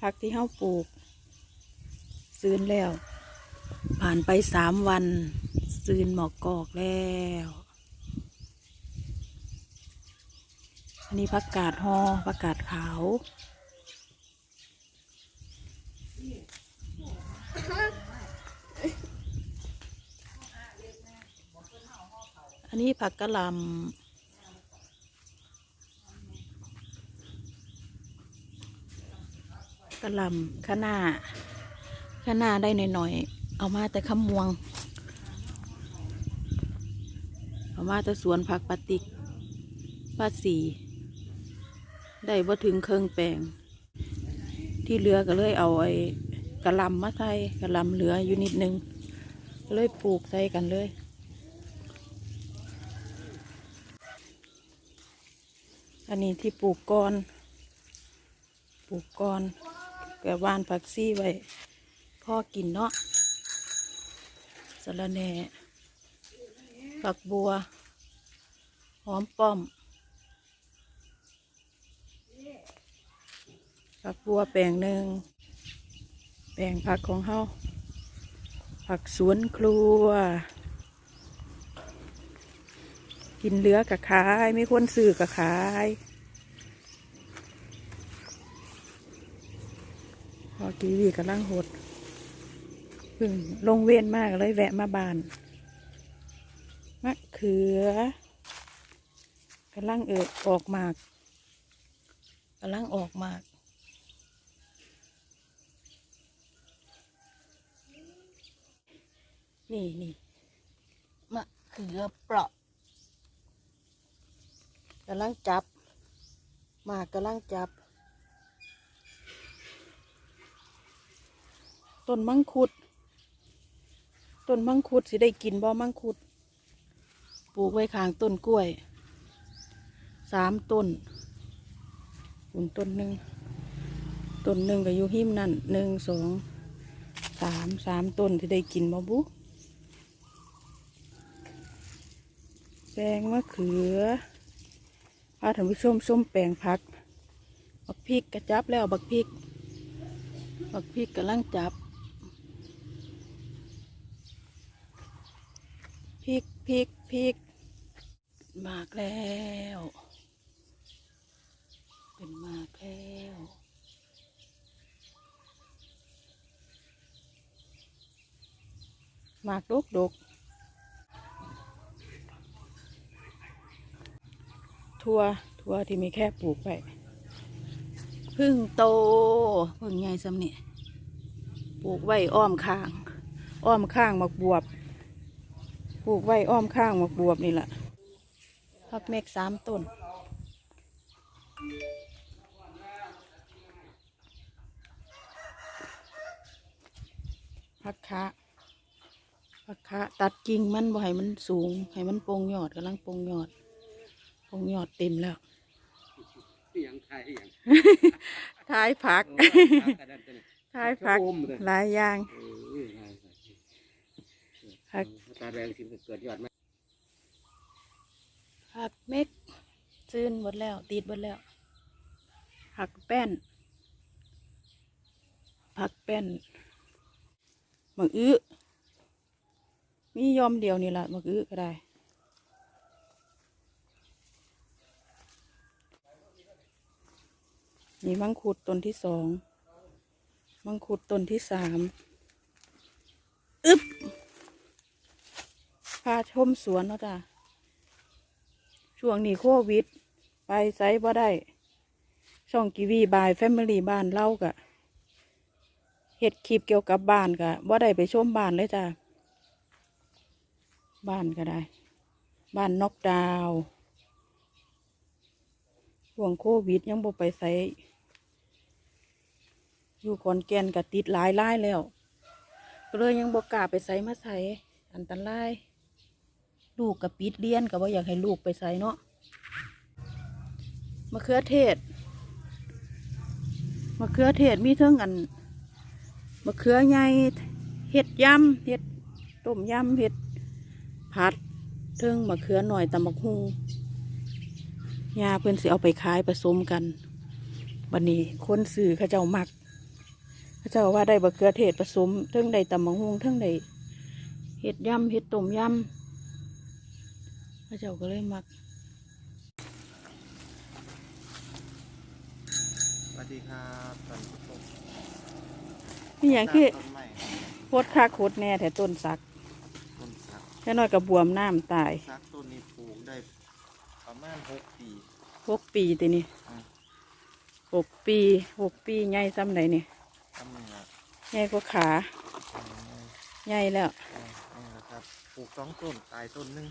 ผักที่เฮาปลูก ซื้นแล้ว ผ่านไปสามวัน ซื้นหมอกกอกแล้วอันนี้ผักกาดหอผักกาดขาวอันนี้ผักกะหล่ำ กะหล่ำคะน้าคะน้าได้หน่อยๆ เอามาแต่ขมวง เอามาแต่สวนผักปาติกป้าสีได้บ่ถึงเครื่องแปลง ที่เหลือก็เลยเอาไอ้กะลำมาใส่กะลำเหลืออยู่นิดนึง เลยปลูกใส่กันเลยอันนี้ที่ปลูกก้อน ปลูกก้อน แกวานผักซี่ไว้พ่อกินเนาะสะระแหน่ผักบัว หอมป้อมผักบัวแปลงหนึ่งแปลงผักของเฮาผักสวนครัว กินเหลือกับขายไม่ควรซื้อกับขาย พอกีวีกับล่างหดเพึ่งลงเวียนมากเลยแวะมาบานมะเขือกำลังเอิดออกหมากกำลังออกหมากนี่นี่มะเขือเปราะกำลังจับหมากกำลังจับ ต้นมังคุด ต้นมังคุดสิได้กินบ่มังคุด ปลูกไว้ข้างต้นกล้วย สามต้นปุ่นต้นหนึ่ง ต้นหนึ่งก็อยู่หิมนั่นหนึ่งสองสามสามต้นที่ได้กินบ่บุแปลงมะเขือพาท่านผู้ชมส้มแปลงผัก บักพริกกระจับแล้วบักพริก บักพริกกำลังจับ พ ริกพริกพริกมากแล้ว เป็นมากแล้วมากดกดกทั่วทั่วที่มีแค่ปลูกไปพึ่งโตพึ่งใหญ่สำเนี่ยปลูกไว้อ้อมข้าง อ้อมข้างหมักบวบ ลูกไว้อ้อมข้างหมักบวบนี่แหละพักเมกสามต้น พักคะพักคะตัดกิ่งมันบ่ให้มันสูง ให้มันโปร่งยอดกำลังโปร่งยอดคงยอดเต็มแล้วยังไทยยังท้ายผักเออพักกันนั่นตัวนี้ท้ายผักชะอมเลยหลายอย่างเออใช่ใช่ ผักตาแดงสิมันเกิดยอดไหมผักเม็กซื้นหมดแล้ว ติดหมดแล้ว ผักแป้น ผักแป้นหมักอื้อมียอมเดียวนี่แหละหมักอื้อก็ได้นี่มังคุดต้นที่สอง มังคุดต้นที่สาม อึ๊บพาชมสวนเนาะจ้ะช่วงนี้โควิด ไปไซบ่ได้ ช่องกีวีบายแฟมิลี่บ้านเล่ากะเฮ็ดคลิปเกี่ยวกับบ้านกะบ่ได้ไปชมบ้านเลยจ้ะบ้านก็ได้ บ้านนอกดาวช่วงโควิดยังบ่ไปไสอยู่ขอนแก่นก็ติดหลายรายแล้วก็เลยยังบ่กล้าไปไสมาไสอันตราย ลูกกับปิดเรียนกับว่าอยากให้ลูกไปใส่เนาะมะเขือเทศมะเขือเทศมีเท่งอันมะเขือใหญ่เห็ดยำเห็ดต้มยำเห็ดผัดเทิงมะเขือหน่อยตำบักฮุงยาเพื่อนสิเอาไปขายผสมกันวันนี้คนสื่อเขาเจ้ามักพระเจ้าว่าได้บะเขือเทศผสมเทั้งได้ตำมะฮุงเทั้งได้เห็ดยำเห็ดต้มยำ พระเจ้าก็เลยมักสวัสดีครับตอนผู้ชมนี่อย่างคือต้นไม้โคตรคาโคตรแน่แต่ต้นสักต้นสักแค่น้อยกับบวมน้ำตายสักต้นนี้ปลูกได้ประมาณหกปีหกปีตีนี่อืมหกปีหกปีใหญ่ซ้ำไหนนี่ทำนี่ละใหญ่กว่าขาอืมใหญ่แล้วนี่แหละครับปลูกสองต้นตายต้นหนึง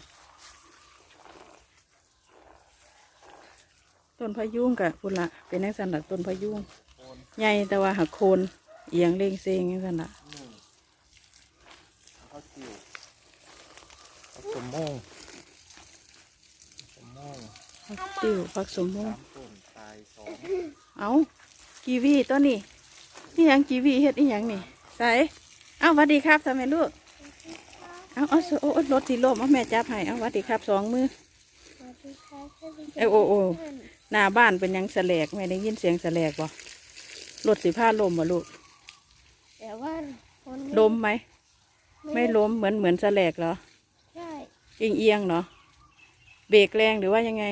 ต้นพะยุงกับพุ่นละเป็นนักสันละต้นพะยุงโคนใหญ่แต่ว่าหักโคนเอียงเล่งเซงนักสันละหนึ่งแล้วก็จิ๋วแล้วสมโมงสมโมงผักติ้วผักสมมุสามต้นตายสองเอากีวีตัวนี้นี่หยังกีวีเฮ็ดอีหยังนี่ใส่เอาหวัดดีครับทำไมลูกเอาเอาโอ้รถสีลมเอาแม่จับให้เอาหวัดดีครับสองมือ เอ้ยโอ้โอ้หน้าบ้านเป็นหยังแสลกแม่ได้ยินเสียงแสลกบ่รถสีผ้าลมบ่ลูกแต่ว่าคนลมไหม ไม่ล้มเหมือนเหมือนแสลกเหรอ ใช่ เอียงเอียงๆเนาะเบรกแรงหรือว่ายังไง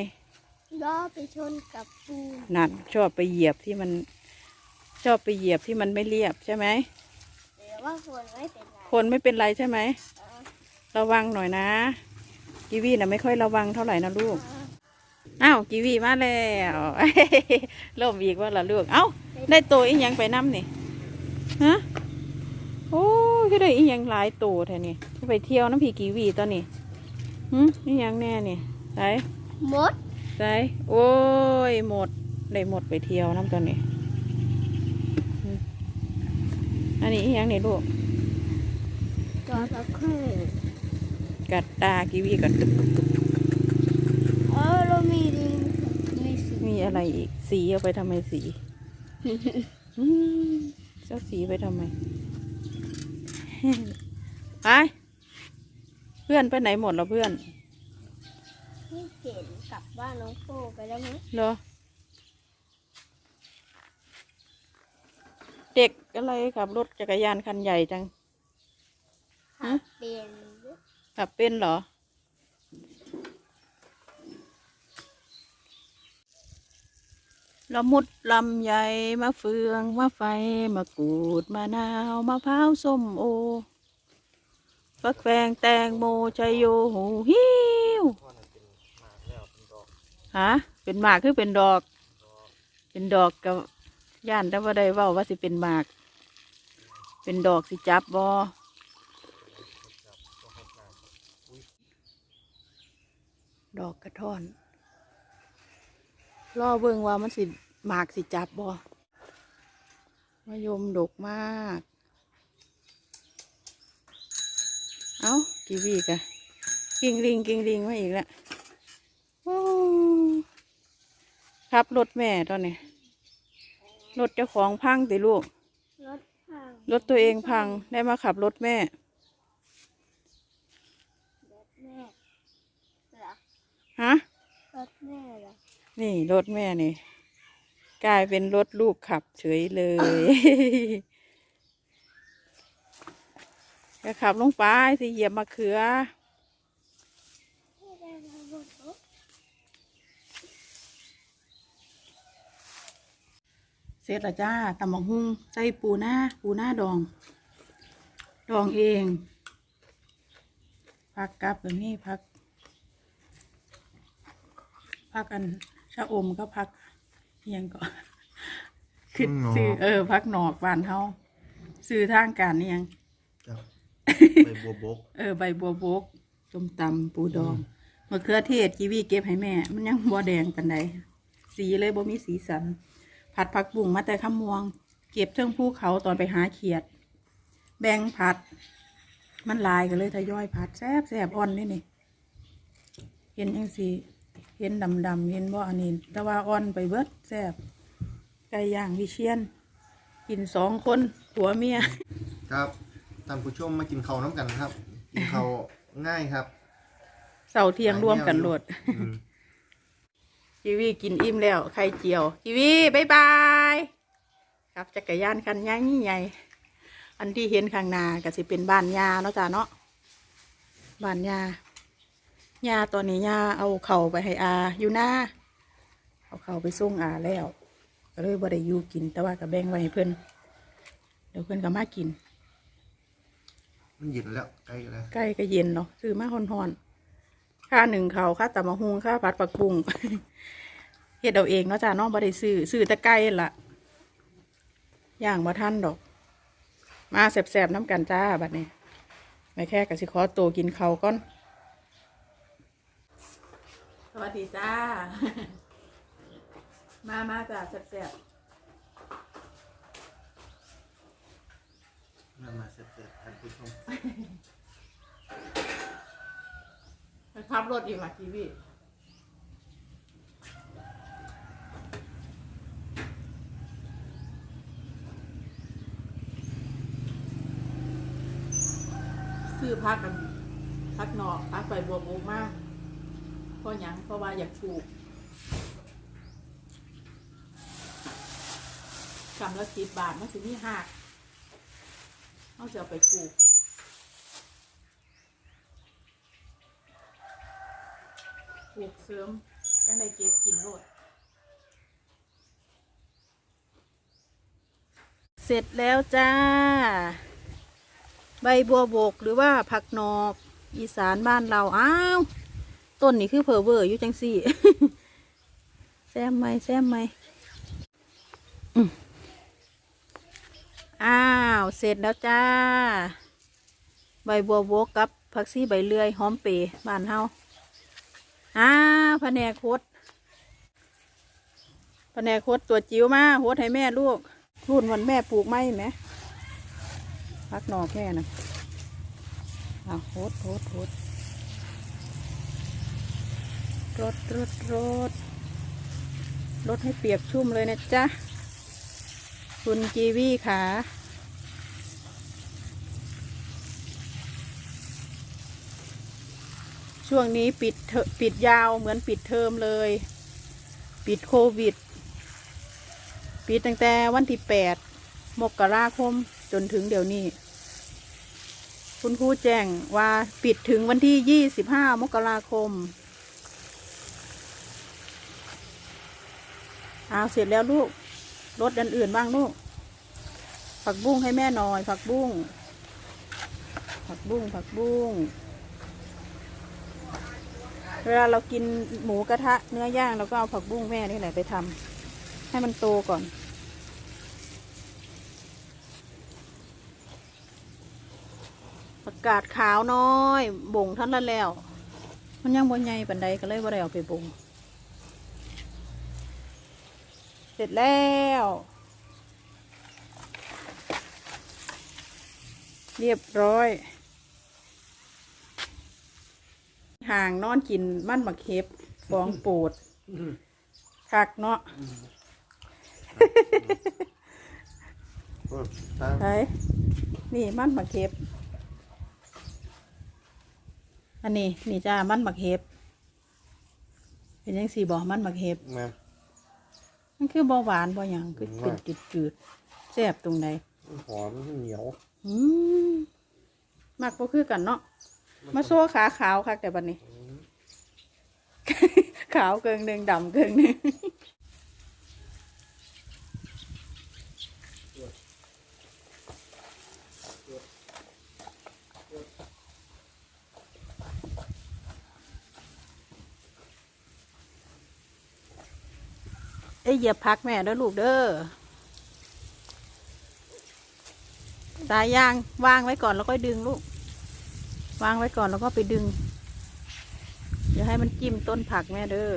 ล้อไปชนกับปูนนั่นชอบไปเหยียบที่มัน ชอบไปเหยียบที่มันไม่เรียบใช่ไหมแต่ว่าคนไม่เป็นไรคนไม่เป็นไรใช่ไหมเออระวังหน่อยนะ กีวีน่ะไม่ค่อยระวังเท่าไหร่นะลูกเอออ้าวกีวีมาแล้วล่มอีกว่าละลูก เอ้า ได้โตอีหยังไปน้ำนี่ ฮะ โอ้ยก็ได้อีหยังหลายโตแท้นี่ไปเที่ยวน้ำผีกีวีตอนนี้หืมอีหยังแน่นี่ไสมดไสโอ้ยหมด ได้หมดไปเที่ยวน้ำตอนนี้หืมอันนี้อีหยังนี่ลูกจอระเข้ กัดตากีวีกัดตึกเออเรามีมีสีมีอะไรอีก สีเอาไปทำไมสีเจ้าสีไปทำไมไปเพื่อนไปไหนหมดแล้วเพื่อนที่เห็นกลับบ้านน้องโฟไปแล้วมั้งเหรอ เด็กอะไรขับรถจักรยานคันใหญ่จัง ฮะขับเป็น ขับเป็นเหรอ ละมุดลำใหญ่มะเฟืองมะไฟมะกรูดมะนาวมะพร้าวส้มโอฟักแฟงแตงโมชัยโยหูหิวเพราะนั่นเป็นหมากแล้วฮะเป็นหมากคือเป็นดอก เป็นดอกกับย่านแต่ว่าได้ว่าว่าสิเป็นหมาก เป็นดอกสิจับบอ จับก็ให้น้ำอุ้ย ดอกกระท่อน รอเบิ่งว่ามันสิหมากสิจับบอมายมดกมาก เอากีวีกะกิ้งลิงกิ้งลิงมาอีกแล้วโอ้ขับรถแม่ตอนนี้ รถเจ้าของพังติลูก รถพัง รถตัวเองพังได้มาขับรถแม่ รถแม่เหรอ ฮะ รถแม่เหรอนี่รถแม่นี่ กลายเป็นรถลูกขับเฉยเลย จะขับลงไปสิเหยียบมะเขือ ไม่ได้มาบนรถเสร็จแล้วจ้าตำบักหุ่งใส่ปูหน้าปูหน้าดอง ดองเอง พักกับแบบนี้พัก พักอันชะอมก็พักเอียงก็คือหนอกซื้อเออพักหนอกบ้านเฮาซื้อทางการนี่ยังจับใบบัวบก เออใบบัวบกส้มตำปูดองมะเขือเทศกีวีเก็บให้แม่ มันยังบัวแดงปันใดสีเลยบ่มีสีสัน ผัดผักบุ้งมาแต่ข้ามวง เก็บเทิงภูเขาตอนไปหาเขียด แบ่งผัด มันหลายกันเลยทยอยผัดแซบแซบอ่อนนี่นี่เห็นยังสี เห็นดำดำๆเห็นบ่อันนี้แต่ว่าอ่อนไปเบิดแซบไก่ย่างวิเชียน กินสองคนผัวเมีย ครับท่านผู้ชมมากินข้าวน้ำกันครับ กินข้าวง่ายครับ เสาเทียงร่วมกันโหลดอืมกีวีกินอิ่มแล้วไข่เจียวกีวีบายบายคครับจักรยานคันใหญ่ใหญ่อันที่เห็นข้างหน้าก็สิเป็นบ้านยาเนาะจ้าเนาะบ้านยา ยาตอนนี้ยาเอาเข่าวไปให้อาอยู่หน้าเอาเข่าวไปส่งอาแล้วก็เลยบ่ได้อยู่กิน แต่ว่าก็แบ่งไว้ให้เพื่อนเดี๋ยวเพื่อนก็มากิน มันเย็นแล้วใกล้แล้วใกล้ก็เย็นเนาะซื้อมาฮอนๆค่าหนึ่งเขาวค่าตำมะฮุงค่าผัดปักบุ้งเฮ็ดเอาเองเนาะจ้าเนาะบ่ได้ซื้อซื้อแต่ไก่นั่นละย่างมาท่านดอก มาแสบๆน้ำกันจ้าบัดนี้ไม่แค่กสิขอตัวกินเขาวก่อนส วัสดีจ้า มามาจ้าแสบมามาเสร็จๆท่านผู้ชมๆไปขับรถอีกละทีวีซื้อพักกันพักนอกพักไปบวกโบกมากเพ ราะหยังเพราะว่าอยากปลูกกำละสิบบาทมันสิมีหักเอาจะเอาไปปลูกปลูกเสริมยังได้เก็บกินโลดเสร็จแล้วจ้า ใบบัวบกหรือว่าผักนอก อีสานบ้านเรา อ้าว ต้นนี่คือเพอเวอร์อยู่จังสี่ แซมไหมแซมไหมอ้าว เสร็จแล้วจ้า ใบบัวบกกับผักซี่ใบเลื่อยหอมเปร์บ้านเฮาอ้าวแผนกโคดแผนกโคดตัวจิ๋วมาโคดให้แม่ลูก รุ่นวันแม่ปลูกไม้ไหมพักนอกแม่นะอ้าวโคดโคดโคดร รดรดรดรดให้เปียกชุ่มเลยนะจ๊ะ คุณกีวี่ขาช่วงนี้ปิดเทอปิดยาวเหมือนปิดเทอมเลย ปิดโควิด ปิดตั้งแต่วันที่แปดมกราคมจนถึงเดี๋ยวนี้ คุณครูแจ้งว่าปิดถึงวันที่ยี่สิบห้ามกราคม เอาเสร็จแล้วลูกรถอันอื่นบ้างลูก ผักบุ้งให้แม่หน่อย ผักบุ้ง ผักบุ้ง ผักบุ้ง เวลาเรากินหมูกระทะเนื้อย่างเราก็เอาผักบุ้งแม่นี่แหละไปทำให้มันโตก่อนประกาศขาวน้อย บ่งท่านละแล้ว มันยังบนใหญ่ปันใดก็เลยว่าได้เอาไปบ่ง เสร็จแล้ว เรียบร้อย ห่างนอนกินมันบักเห็บฟองโปดคักเนาะเออตามไอ้นี่มันบักเห็บ อันนี้นี่จ้ามันบักเห็บ เป็นยังสี่บอกมันบักเห็บแม่มันคือเบาหวานบ่หยังคือเป็นจืดจืดๆแซ่บตรงใดมันหอมมันเหนียวอืมมักบ่คือกันเนาะมาโซ่ขาขาวค่ะแต่บัดนี้ ขาวเกิงหนึ่งดำเกิงหนึ่ง อ้ยเหยียบพักแม่เด้อลูกเด้อสายยางวางไว้ก่อนแล้วก็ดึงลูก วางไว้ก่อนแล้วก็ไปดึง เดี๋ยวให้มันจิ้มต้นผักแม่เด้อ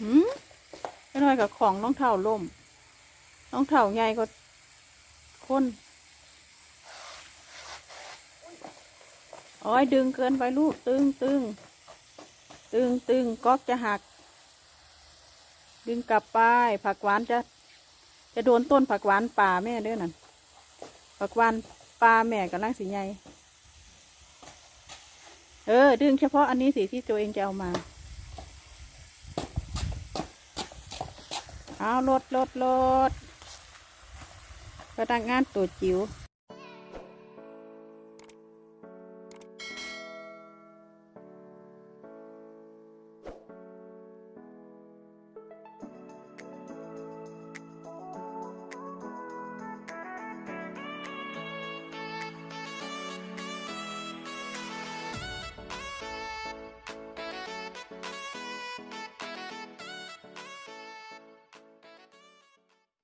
หืมไม่น้อยกับของน้องเท่าล่ม น้องเถ่าใหญ่ก็คนอ้อยดึงเกินไปลูก ตึงตึงตึงตึงก็จะหัก ดึงกลับไป ผักหวานจะ จะโดนต้นผักหวานป่าแม่เด้อนั่นผักหวานป่าแม่กับล่างสีใหญ่เออ ดึงเฉพาะอันนี้สิที่ตัวเองจะเอามา เอาลดลดลด พนักงานตัวจิ๋ว